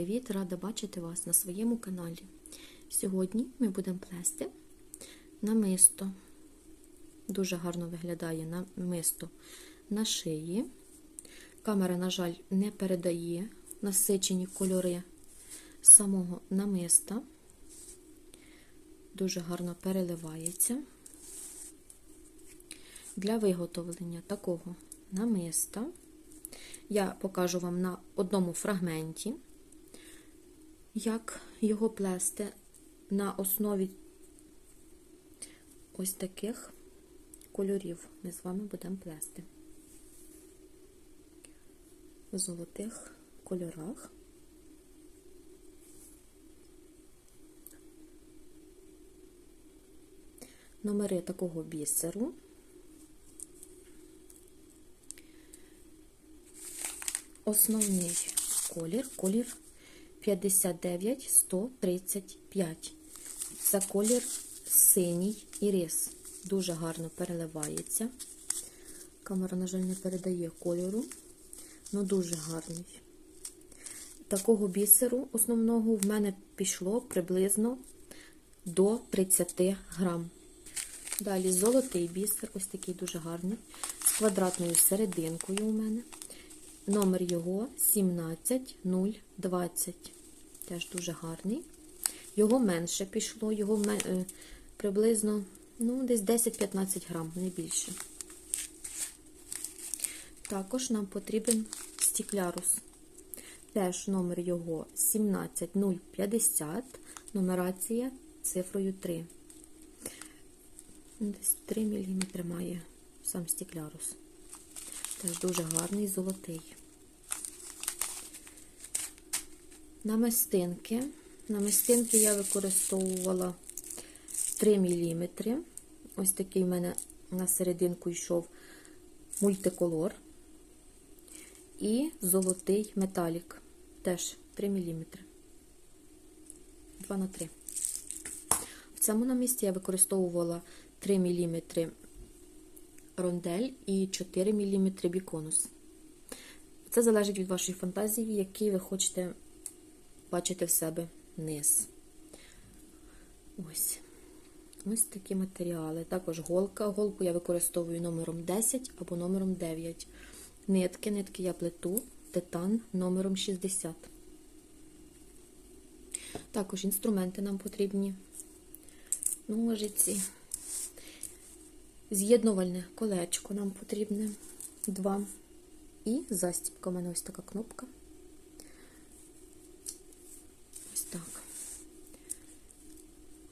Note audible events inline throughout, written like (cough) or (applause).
Привіт! Рада бачити вас на своєму каналі. Сьогодні ми будемо плести намисто. Дуже гарно виглядає намисто на шиї. Камера, на жаль, не передає насичені кольори самого намиста. Дуже гарно переливається. Для виготовлення такого намиста я покажу вам на одному фрагменті, як його плести на основі ось таких кольорів. Ми з вами будемо плести в золотих кольорах. Номери такого бісеру. Основний колір, колір 59135. Це колір синій ірис. Дуже гарно переливається. Камера, на жаль, не передає кольору, але дуже гарний. Такого бісеру основного в мене пішло приблизно до 30 грам. Далі золотий бісер, ось такий дуже гарний, з квадратною серединкою у мене. Номер його 17020. Теж дуже гарний. Його менше пішло, його е, приблизно ну, десь 10-15 грам, не більше. Також нам потрібен стіклярус. Теж номер його 17050, нумерація цифрою 3. Десь 3 мм має сам стіклярус. Теж дуже гарний золотий. Намистинки. Намистинки я використовувала 3 мм. Ось такий в мене на серединку йшов мультиколор. І золотий металік. Теж 3 мм. 2 на 3. В цьому намісті я використовувала 3 мм рондель і 4 мм біконус. Це залежить від вашої фантазії, який ви хочете бачити в себе низ. Ось. Ось такі матеріали. Також голка. Голку я використовую номером 10 або номером 9. Нитки, нитки я плету, титан номером 60. Також інструменти нам потрібні. Ножиці. З'єднувальне колечко нам потрібне. Два. І застібка. У мене ось така кнопка. Ось так.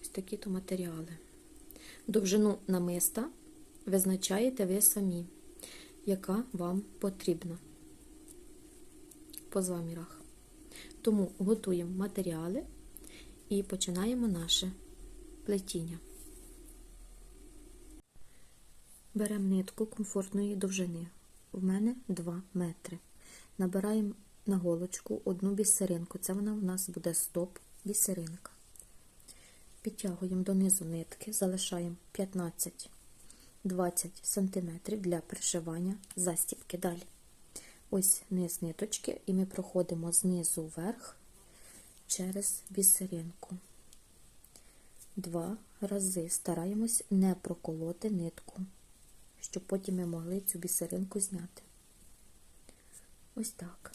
Ось такі то матеріали. Довжину намиста визначаєте ви самі, яка вам потрібна по замірах. Тому готуємо матеріали і починаємо наше плетіння. Беремо нитку комфортної довжини. У мене 2 метри. Набираємо на голочку одну бісеринку. Це вона у нас буде стоп бісеринка. Підтягуємо донизу нитки, залишаємо 15-20 см для пришивання застібки. Далі. Ось низ ниточки, і ми проходимо знизу вверх через бісеринку. Два рази стараємось не проколоти нитку щоб потім ми могли цю бісеринку зняти. Ось так.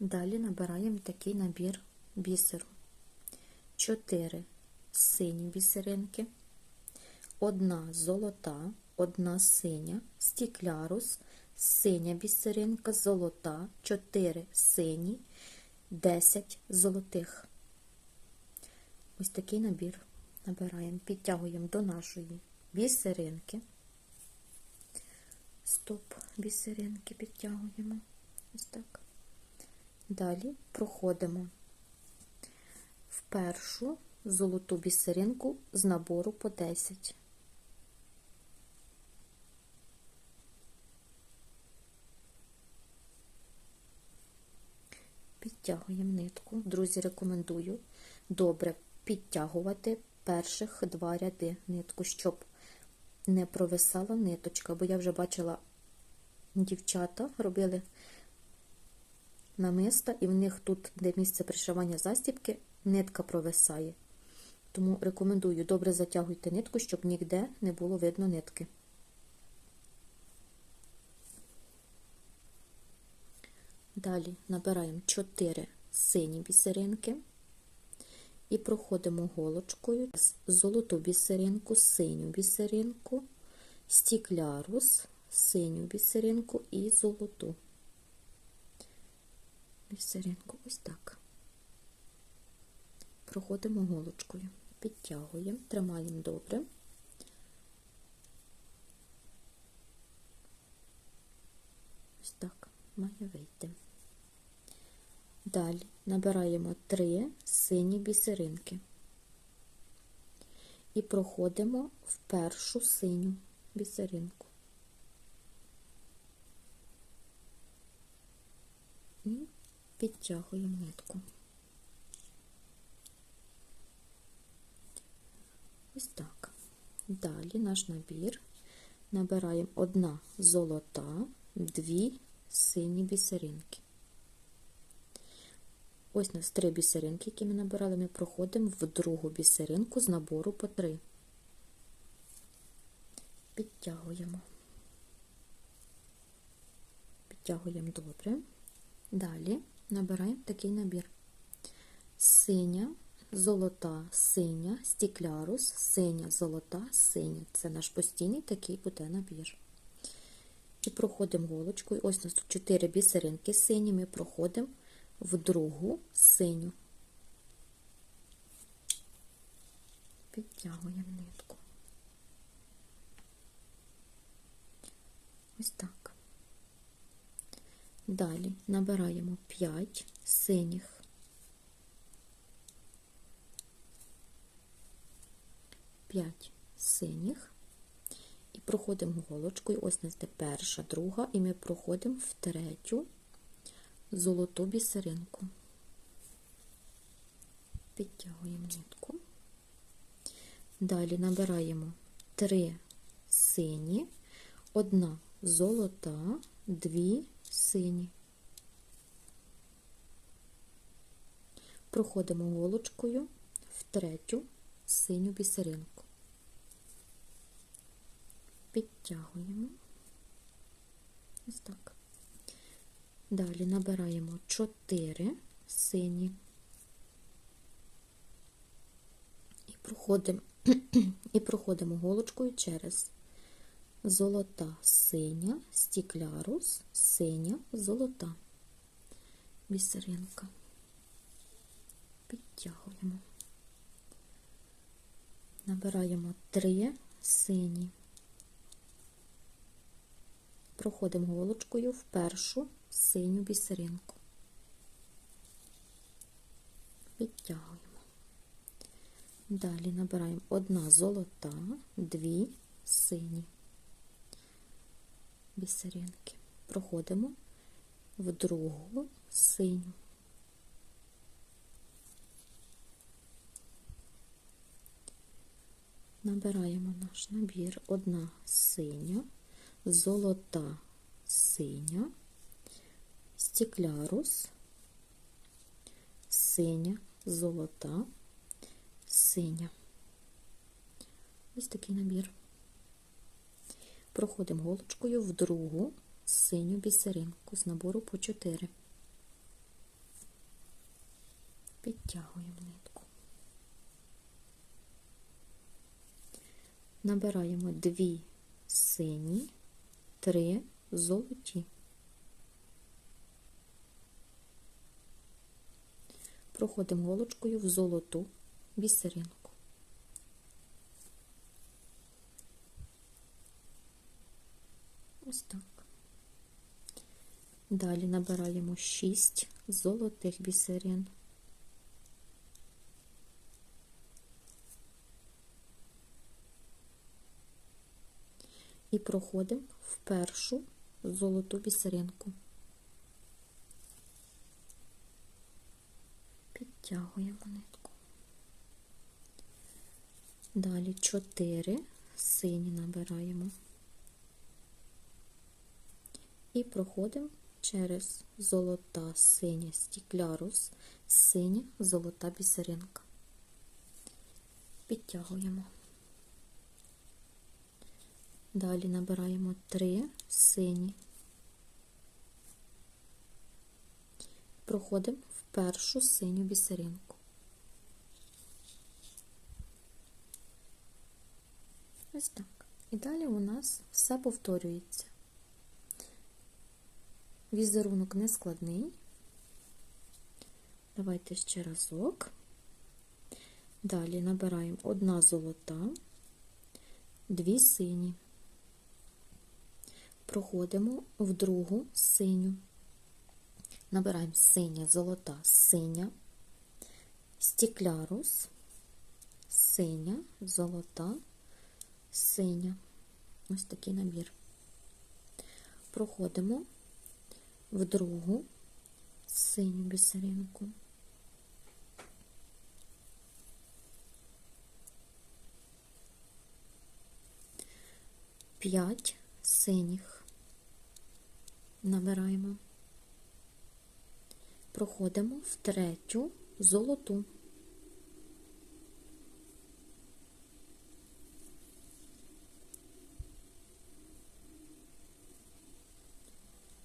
Далі набираємо такий набір бісеру. 4 сині бісеринки, одна золота, одна синя, стіклярус, синя бісеринка, золота, 4 сині, 10 золотих. Ось такий набір набираємо, підтягуємо до нашої бісеринки, стоп бісеринки підтягуємо. Ось так. Далі проходимо в першу золоту бісеринку з набору по 10. Підтягуємо нитку. Друзі, рекомендую добре підтягувати перших два ряди нитку, щоб не провисала ниточка, бо я вже бачила, дівчата робили намиста, і в них тут, де місце пришивання застібки, нитка провисає. Тому рекомендую добре затягуйте нитку, щоб ніде не було видно нитки. Далі набираємо 4 сині бісеринки і проходимо голочкою золоту бісеринку, синю бісеринку, стіклярус, синю бісеринку і золоту бісеринку. Ось так. Проходимо голочкою, підтягуємо, тримаємо добре. Ось так має вийти. Далі набираємо три сині бісеринки і проходимо в першу синю бісеринку. І підтягуємо нитку. Ось так. Далі наш набір набираємо одна золота, дві сині бісеринки. Ось у нас три бісеринки, які ми набирали, ми проходимо в другу бісеринку з набору по три. Підтягуємо. Підтягуємо добре. Далі набираємо такий набір. Синя, золота, синя, стіклярус, синя, золота, синя. Це наш постійний такий буде набір. І проходимо голочкою. Ось у нас тут 4 бісеринки сині, ми проходимо в другу синю. Підтягуємо нитку. Ось так. Далі набираємо 5 синіх. П'ять синіх і проходимо голочкою. Ось нас де перша, друга, і ми проходимо в третю золоту бісеринку. Підтягуємо нитку. Далі набираємо три сині, одна золота, дві сині. Проходимо голочкою в третю синю бісеринку. Підтягуємо. Ось так. Далі набираємо 4 сині і проходимо, (clears throat) і проходимо голочкою через золота синя, стіклярус, синя, золота бісеринка. Підтягуємо. Набираємо 3 сині. Проходимо голочкою в першу синю бісеринку. Підтягуємо. Далі набираємо одна золота, дві сині бісеринки. Проходимо в другу синю. Набираємо наш набір одна синя, золота синя, стеклярус, синя, золота, синя. Ось такий набір. Проходимо голочкою в другу синю бісеринку з набору по 4. Підтягуємо нитку. Набираємо дві сині, три золоті. Проходимо голочкою в золоту бісеринку. Ось так. Далі набираємо 6 золотих бісерин. І проходимо в першу золоту бісеринку. Підтягуємо нитку. Далі 4 сині набираємо. І проходимо через золота синя стіклярус, синя золота бісеринка. Підтягуємо. Далі набираємо три сині. Проходимо першу синю бісеринку. Ось так. І далі у нас все повторюється. Візерунок не складний. Давайте ще разок. Далі набираємо одна золота, дві сині. Проходимо в другу синю. Набираємо синя, золота, синя, стіклярус, синя, золота, синя. Ось такий набір. Проходимо в другу синю бісеринку. П'ять синіх набираємо. Проходимо в третю золоту.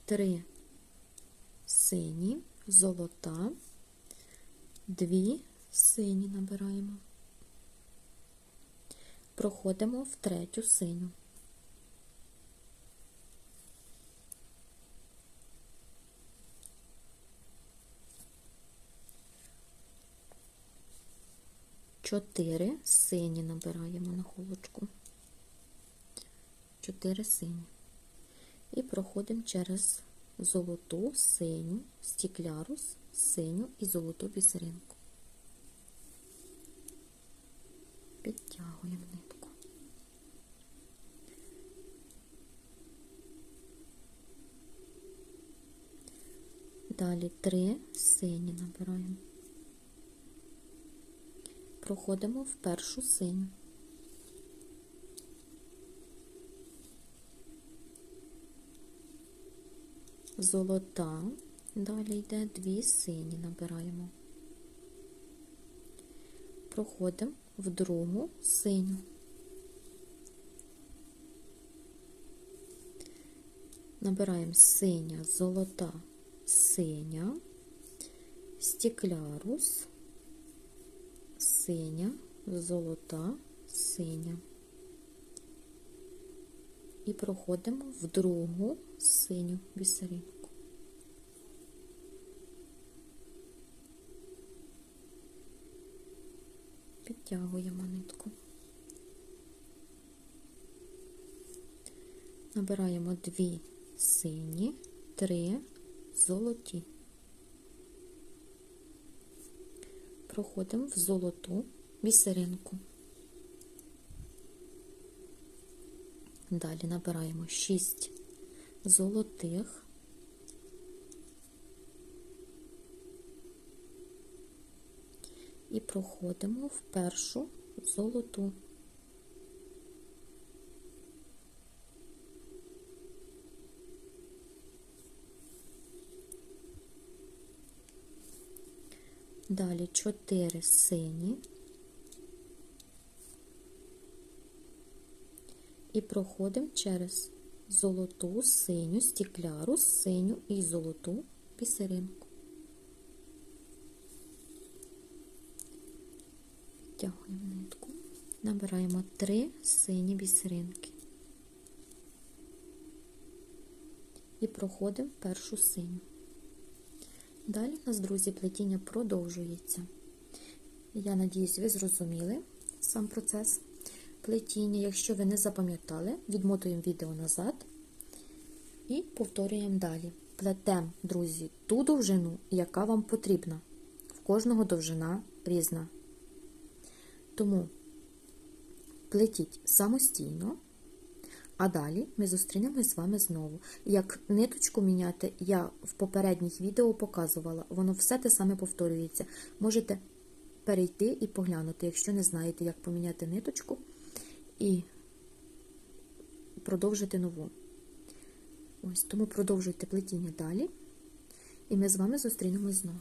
Три сині, золота, дві сині набираємо. Проходимо в третю синю. Чотири сині набираємо на холочку. Чотири сині. І проходимо через золоту, синю, стіклярус, синю і золоту бісеринку. Підтягуємо нитку. Далі три сині набираємо. Проходимо в першу синю. золота, далі йде дві сині набираємо. Проходимо в другу синю. Набираємо синя, золота, синя, стіклярус, синя, золота, синя. І проходимо в другу синю бісеринку. Підтягуємо нитку. Набираємо дві сині, три золоті. Проходимо в золоту бісеринку. Далі набираємо 6 золотих. І проходимо в першу золоту. Далі 4 сині. І проходимо через золоту, синю, стікляру, синю і золоту пісеринку. Підтягуємо нитку, набираємо три сині бісеринки. І проходимо першу синю. Далі у нас, друзі, плетіння продовжується. Я надіюсь, ви зрозуміли сам процес плетіння. Якщо ви не запам'ятали, відмотуємо відео назад і повторюємо далі. Плетемо, друзі, ту довжину, яка вам потрібна. В кожного довжина різна. Тому плетіть самостійно, а далі ми зустрінемось з вами знову. Як ниточку міняти, я в попередніх відео показувала, воно все те саме повторюється. Можете перейти і поглянути, якщо не знаєте, як поміняти ниточку і продовжити нову. Ось, тому продовжуйте плетіння далі, і ми з вами зустрінемось знову.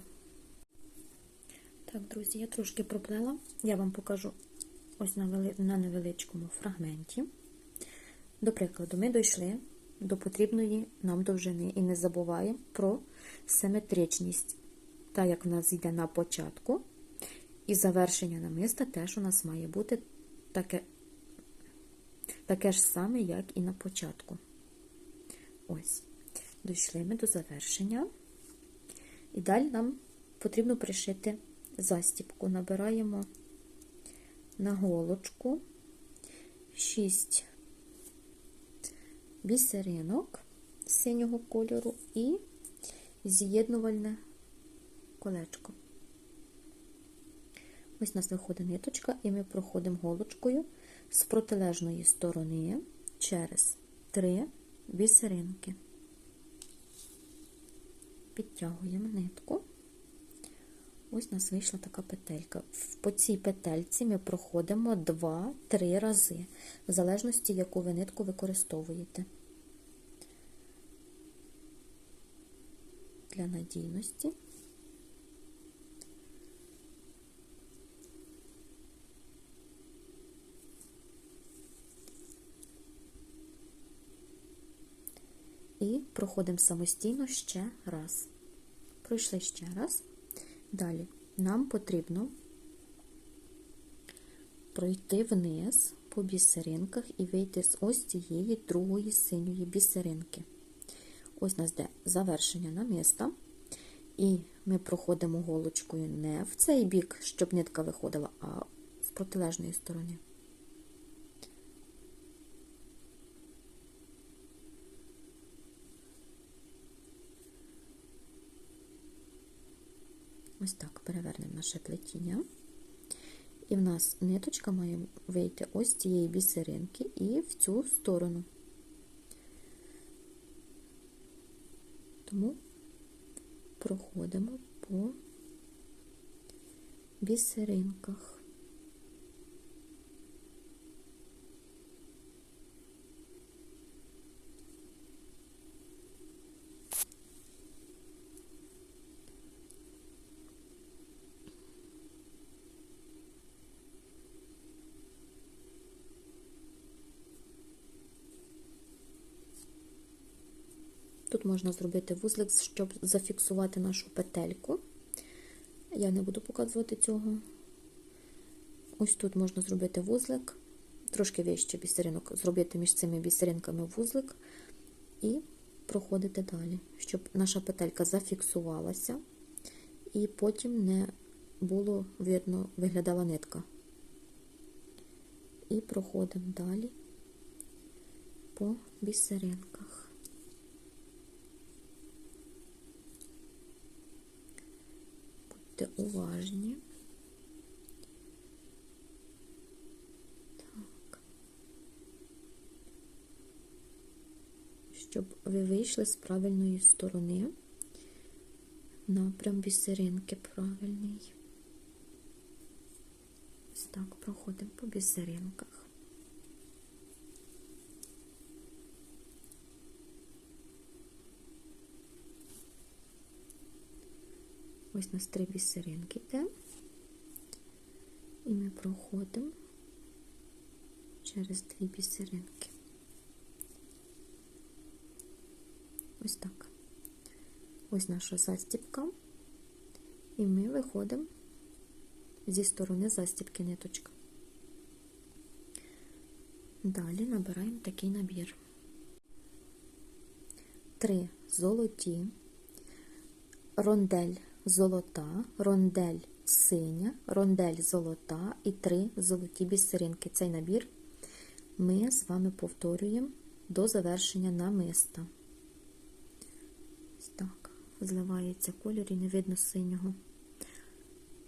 Так, друзі, я трошки проплела. Я вам покажу ось на, невеличкому фрагменті. До прикладу, ми дійшли до потрібної нам довжини і не забуваємо про симетричність. Так як в нас йде на початку, і завершення намиста теж у нас має бути таке, таке ж саме, як і на початку. Ось, дійшли ми до завершення. І далі нам потрібно пришити застіпку. Набираємо на голочку 6 бісеринок синього кольору і з'єднувальне колечко. Ось у нас виходить ниточка, і ми проходимо голочкою з протилежної сторони через три бісеринки. Підтягуємо нитку. Ось у нас вийшла така петелька. По цій петельці ми проходимо 2-3 рази, в залежності, яку ви нитку використовуєте. Для надійності. І проходимо самостійно ще раз. Пройшли ще раз. Далі нам потрібно пройти вниз по бісеринках і вийти з ось цієї другої синьої бісеринки. Ось у нас де завершення намиста. І ми проходимо голочкою не в цей бік, щоб нитка виходила, а з протилежної сторони. Ось так перевернемо наше плетіння. І в нас ниточка має вийти ось цієї бісеринки і в цю сторону. Тому проходимо по бісеринках. Тут можна зробити вузлик, щоб зафіксувати нашу петельку. Я не буду показувати цього. Ось тут можна зробити вузлик, трошки вище бісеринок, зробити між цими бісеринками вузлик і проходити далі, щоб наша петелька зафіксувалася, і потім не було видно, виглядала нитка. І проходимо далі по бісеринках. Будьте уважні. Так. Щоб ви вийшли з правильної сторони, напрям бісеринки правильний. Ось так проходимо по бісеринках. Ось у нас три бісеринки йде, і ми проходимо через дві бісеринки. Ось так. Ось наша застіпка, і ми виходимо зі сторони застіпки ниточка. Далі набираємо такий набір. Три золоті, рондель золота, рондель синя, рондель золота і три золоті бісеринки. Цей набір ми з вами повторюємо до завершення намиста. Так, зливається колір і не видно синього.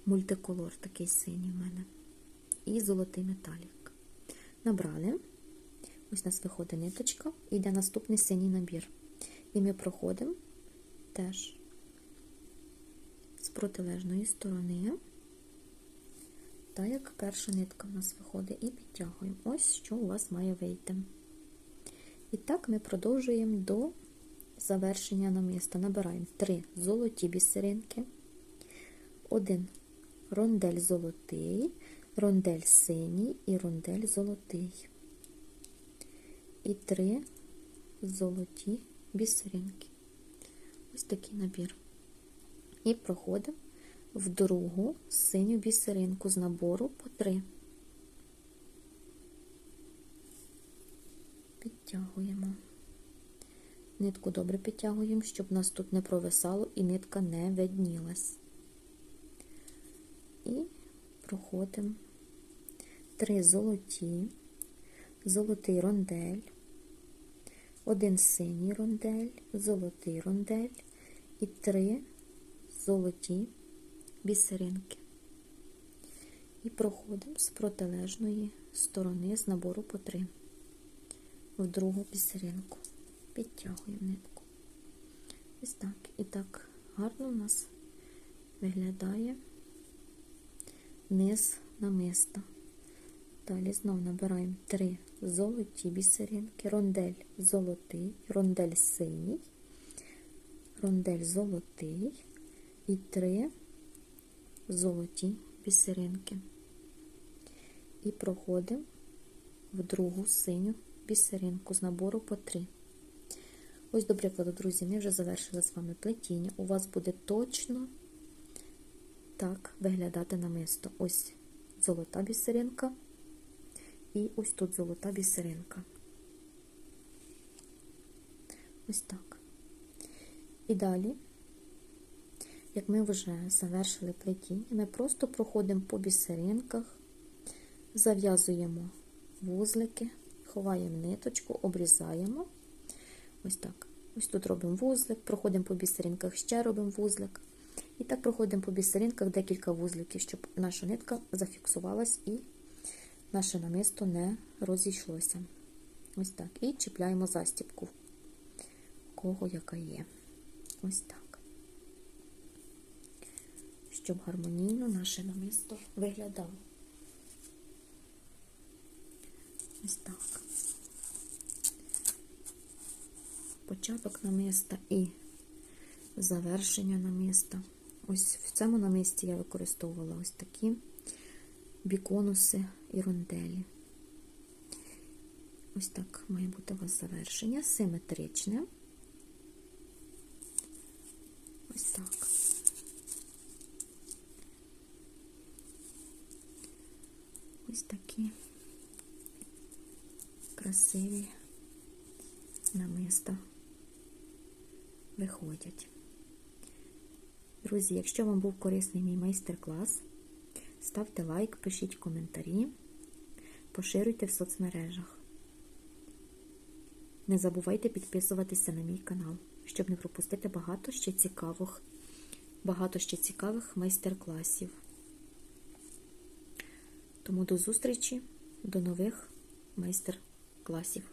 Мультиколор такий синій у мене. І золотий металік. Набрали. Ось у нас виходить ниточка, і йде наступний синій набір. І ми проходимо теж протилежної сторони, так як перша нитка в нас виходить, і підтягуємо. Ось що у вас має вийти. І так ми продовжуємо до завершення намиста набираємо 3 золоті бісеринки, 1 рондель золотий, рондель синій і рондель золотий. І 3 золоті бісеринки. Ось такий набір. І проходимо в другу синю бісеринку з набору по 3. Підтягуємо. Нитку добре підтягуємо, щоб нас тут не провисало і нитка не виднілась. І проходимо три золоті, золотий рондель, один синій рондель, золотий рондель і три золоті бісеринки. І проходимо з протилежної сторони з набору по три в другу бісеринку. Підтягуємо нитку. Ось так. І так гарно у нас виглядає низ намиста. Далі знову набираємо три золоті бісеринки, рондель золотий, рондель синій, рондель золотий і три золоті бісеринки. І проходимо в другу синю бісеринку з набору по 3. Ось, до прикладу, друзі, ми вже завершили з вами плетіння. У вас буде точно так виглядати намисто. Ось золота бісеринка і ось тут золота бісеринка. Ось так. І далі, як ми вже завершили плетіння, ми просто проходимо по бісеринках, зав'язуємо вузлики, ховаємо ниточку, обрізаємо. Ось так. Ось тут робимо вузлик, проходимо по бісеринках, ще робимо вузлик. І так проходимо по бісеринках декілька вузликів, щоб наша нитка зафіксувалась і наше намисто не розійшлося. Ось так. І чіпляємо застібку, кого яка є. Ось так. Щоб гармонійно наше намисто виглядало. Ось так. Початок намиста і завершення намиста. Ось в цьому намисті я використовувала ось такі біконуси і ронделі. Ось так має бути у вас завершення, симетричне. Ось так. Ось такі красиві намиста виходять. Друзі, якщо вам був корисний мій майстер-клас, ставте лайк, пишіть коментарі, поширюйте в соцмережах. Не забувайте підписуватися на мій канал, щоб не пропустити багато ще цікавих, цікавих майстер-класів. Тому до зустрічі, до нових майстер-класів.